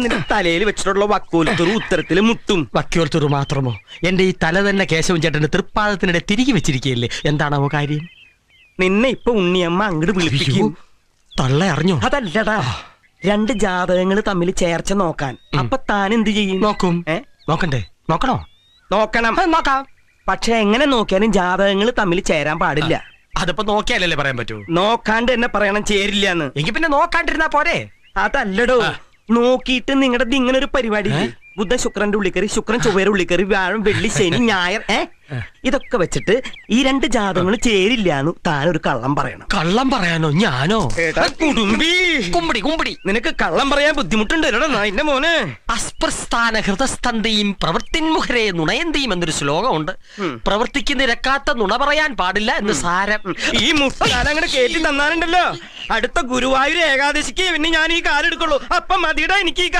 നിന്റെ തലയിൽ വെച്ചിട്ടുള്ള വക്കോലത്തൊരു ഉത്തരത്തിൽ മുട്ടും. വക്കോലത്തൊരു മാത്രമോ? എന്റെ ഈ തല തന്നെ കേശവൻ ചേട്ടന്റെ തൃപ്പാദത്തിനിടെ തിരികെ വെച്ചിരിക്കുകയല്ലേ? എന്താണാവോ കാര്യം? നിന്നെ ഇപ്പൊ ഉണ്ണിയമ്മ അങ്ങോട്ട് വിളിപ്പിക്കും. തള്ള അറിഞ്ഞോ? അതല്ലടാ. രണ്ട് ജാതകങ്ങൾ തമ്മിൽ ചേർച്ച നോക്കാൻ. അപ്പൊ താൻ എന്ത് ചെയ്യും? നോക്കും. നോക്കണ്ടേ? നോക്കണോ? നോക്കണം. നോക്കാം. പക്ഷെ എങ്ങനെ നോക്കിയാലും ജാതകങ്ങൾ തമ്മിൽ ചേരാൻ പാടില്ല. അതിപ്പോ നോക്കിയാലല്ലേ പറയാൻ പറ്റൂ? നോക്കാണ്ട് എന്നെ പറയണം ചേരില്ല എന്ന് എങ്കിൽ പിന്നെ നോക്കാണ്ടിരുന്നാ പോരെ? അതല്ലടോ. നോക്കിയിട്ട് നിങ്ങളുടെ ഇങ്ങനെ ഒരു പരിപാടി. ബുദ്ധൻ ശുക്രന്റെ ഉള്ളിക്കറി ശുക്രൻ ചൊവ്വയുടെ ഉള്ളിക്കറി വ്യാഴം വെള്ളി ശനി ഞായർ ഏ? ഇതൊക്കെ വെച്ചിട്ട് ഈ രണ്ട് ജാതകങ്ങൾ ചേരില്ല എന്ന് താൻ ഒരു കള്ളം പറയണം. കള്ളം പറയാനോ? ഞാനോ? കുടുംബി. കുമ്പടി കുമ്പടി. നിനക്ക് കള്ളം പറയാൻ ബുദ്ധിമുട്ടുണ്ട്. എന്റെ മോനെ. അസ്പ്രസ്ഥാന ഹൃദസ്തന്തയും പ്രവൃത്തിന്മുഖരെ നുണയന്തിയും എന്നൊരു ശ്ലോകമുണ്ട്. പ്രവർത്തിക്ക് നിരക്കാത്ത നുണ പറയാൻ പാടില്ല എന്ന് സാരം. ഈ അങ്ങോട്ട് കേട്ടി തന്നാലുണ്ടല്ലോ. അടുത്ത ഗുരുവായൂർ ഏകാദശിക്ക് പിന്നെ ഞാൻ ഈ കാലെടുക്കുള്ളൂ. അപ്പം മതിയുടെ എനിക്ക് ഈ